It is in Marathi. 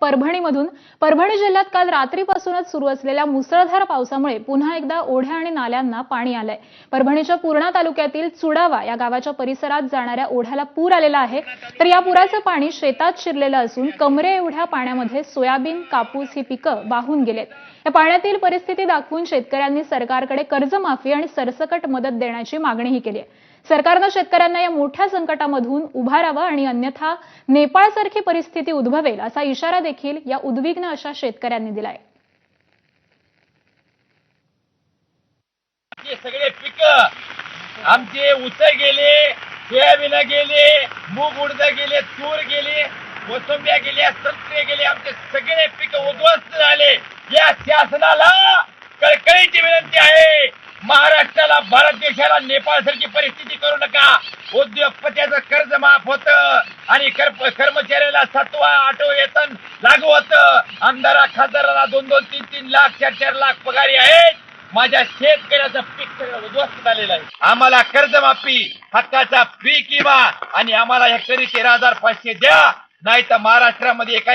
परभणीमधून. परभणी जिल्ह्यात काल रात्रीपासूनच सुरू असलेल्या मुसळधार पावसामुळे पुन्हा एकदा ओढ्या आणि नाल्यांना पाणी आलंय. परभणीच्या पूर्णा तालुक्यातील चुडावा या गावाच्या परिसरात जाणाऱ्या ओढ्याला पूर आलेला आहे. तर या पुराचं पाणी शेतात शिरलेलं असून कमरे एवढ्या पाण्यामध्ये सोयाबीन कापूस ही पिकं वाहून गेलेत. या पाण्यातील परिस्थिती दाखवून शेतकऱ्यांनी सरकारकडे कर्जमाफी आणि सरसकट मदत देण्याची मागणीही केली आहे. सरकारनं शेतकऱ्यांना या मोठ्या संकटामधून उभारावं आणि अन्यथा नेपाळसारखी परिस्थिती उद्भवेल असा इशारा देखील या उद्विग्न अशा शेतकऱ्यांनी दिलाय. आमचे सगळे पिक आमचे ऊस गेले सोयाबीन गेले मूग उडद गेले तूर गेले मोसंब्या गेल्या संत्रे गेले आमचे सगळे पिक उद्ध्वस्त झाले. या शासनाला कळकळीची विनंती आहे. महाराष्ट्राला भारत देशाला नेपाळ सारखी परिस्थिती करू नका. उद्योगपत्याचं कर्ज माफ होत आणि कर्मचाऱ्याला सत्वा आठव वेतन लागू होत. आमदारा खासदाराला दोन दोन तीन तीन लाख चार चार लाख पगारी आहेत. माझ्या शेतकऱ्याचं पीक सगळं उद्ध्वस्त झालेलं आहे. आम्हाला कर्जमाफी हक्काचा पीक विमा आणि आम्हाला हेक्टरी तेरा हजार पाचशे द्या. नाही तर महाराष्ट्रामध्ये एका